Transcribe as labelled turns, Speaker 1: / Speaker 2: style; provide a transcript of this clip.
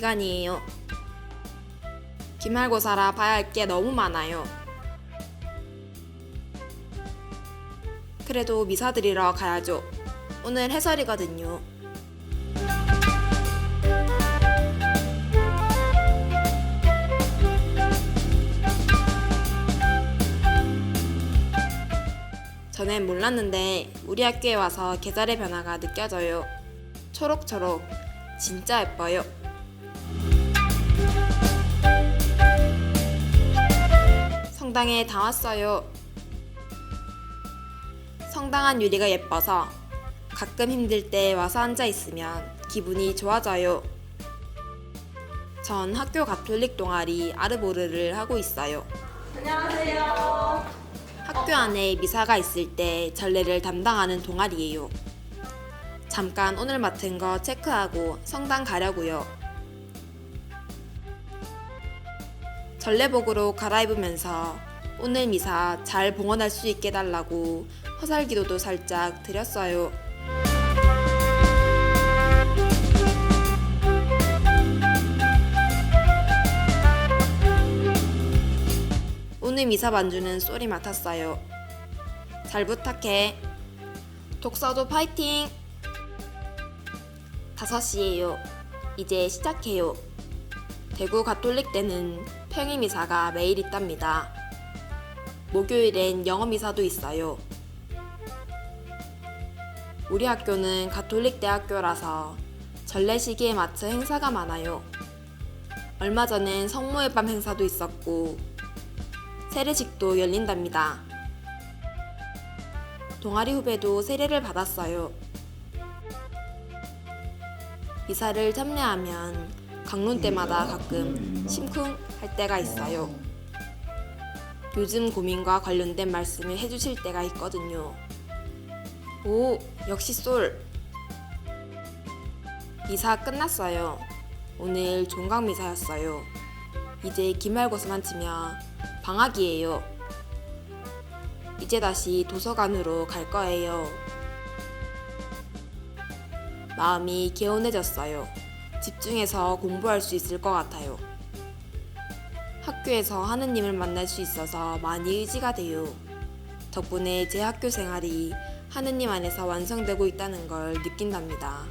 Speaker 1: 기간이에요. 기말고사라 봐야 할 게 너무 많아요. 그래도 미사 드리러 가야죠. 오늘 해설이거든요. 전엔 몰랐는데 우리 학교에 와서 계절의 변화가 느껴져요. 초록초록 진짜 예뻐요. 성당에 다 왔어요. 성당 안 유리가 예뻐서 가끔 힘들 때 와서 앉아 있으면 기분이 좋아져요. 전 학교 가톨릭 동아리 아르보르를 하고 있어요.
Speaker 2: 안녕하세요.
Speaker 1: 학교 안에 미사가 있을 때 전례를 담당하는 동아리예요. 잠깐 오늘 맡은 거 체크하고 성당 가려고요. 전례복으로 갈아입으면서 오늘 미사 잘 봉헌할 수 있게 달라고 화살 기도도 살짝 드렸어요. 오늘 미사 반주는 쏘리 맡았어요. 잘 부탁해. 독서도 파이팅! 5시예요. 이제 시작해요. 대구 가톨릭 때는 평일 미사가 매일 있답니다. 목요일엔 영어 미사도 있어요. 우리 학교는 가톨릭 대학교라서 전래 시기에 맞춰 행사가 많아요. 얼마 전엔 성모의 밤 행사도 있었고 세례식도 열린답니다. 동아리 후배도 세례를 받았어요. 미사를 참여하면 강론 때마다 가끔 심쿵 할 때가 있어요. 요즘 고민과 관련된 말씀을 해주실 때가 있거든요. 오, 역시 솔. 미사 끝났어요. 오늘 종강 미사였어요. 이제 기말고사만 치면 방학이에요. 이제 다시 도서관으로 갈 거예요. 마음이 개운해졌어요. 집중해서 공부할 수 있을 것 같아요. 학교에서 하느님을 만날 수 있어서 많이 의지가 돼요. 덕분에 제 학교 생활이 하느님 안에서 완성되고 있다는 걸 느낀답니다.